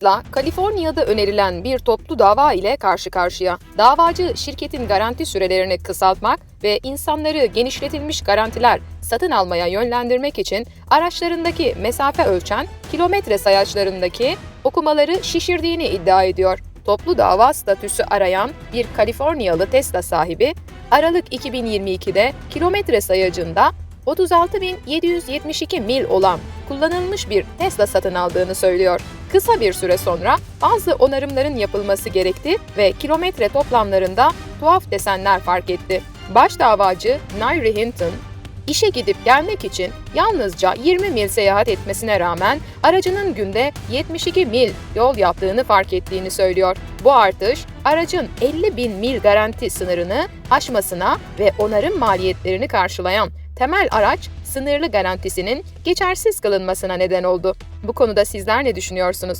Tesla, Kaliforniya'da önerilen bir toplu dava ile karşı karşıya. Davacı şirketin garanti sürelerini kısaltmak ve insanları genişletilmiş garantiler satın almaya yönlendirmek için araçlarındaki mesafe ölçen kilometre sayaçlarındaki okumaları şişirdiğini iddia ediyor. Toplu dava statüsü arayan bir Kaliforniyalı Tesla sahibi, Aralık 2022'de kilometre sayacında 36.772 mil olan kullanılmış bir Tesla satın aldığını söylüyor. Kısa bir süre sonra bazı onarımların yapılması gerekti ve kilometre toplamlarında tuhaf desenler fark etti. Baş davacı Nairi Hinton, işe gidip gelmek için yalnızca 20 mil seyahat etmesine rağmen aracının günde 72 mil yol yaptığını fark ettiğini söylüyor. Bu artış aracın 50 bin mil garanti sınırını aşmasına ve onarım maliyetlerini karşılayan temel araç sınırlı garantisinin geçersiz kılınmasına neden oldu. Bu konuda sizler ne düşünüyorsunuz?